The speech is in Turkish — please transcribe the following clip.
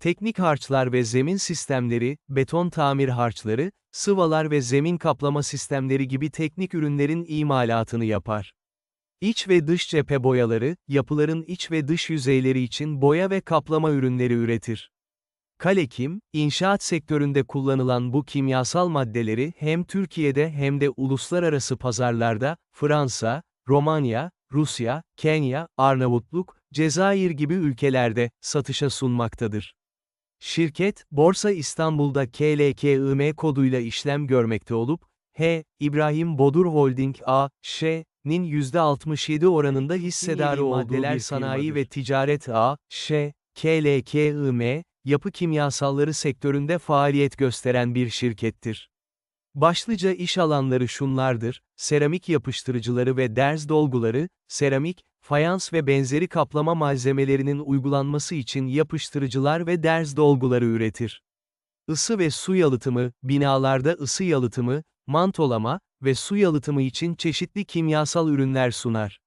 teknik harçlar ve zemin sistemleri, beton tamir harçları, sıvalar ve zemin kaplama sistemleri gibi teknik ürünlerin imalatını yapar. İç ve dış cephe boyaları, yapıların iç ve dış yüzeyleri için boya ve kaplama ürünleri üretir. Kalekim, inşaat sektöründe kullanılan bu kimyasal maddeleri hem Türkiye'de hem de uluslararası pazarlarda, Fransa, Romanya, Rusya, Kenya, Arnavutluk, Cezayir gibi ülkelerde satışa sunmaktadır. Şirket, Borsa İstanbul'da KLKIM koduyla işlem görmekte olup, H. İbrahim Bodur Holding A.Ş.'nin %67 oranında hissedarı olduğu maddeler bir sanayi firmadır. ve ticaret A.Ş. KLKIM, yapı kimyasalları sektöründe faaliyet gösteren bir şirkettir. Başlıca iş alanları şunlardır, seramik yapıştırıcıları ve derz dolguları, seramik, fayans ve benzeri kaplama malzemelerinin uygulanması için yapıştırıcılar ve derz dolguları üretir. Isı ve su yalıtımı, binalarda ısı yalıtımı, mantolama ve su yalıtımı için çeşitli kimyasal ürünler sunar.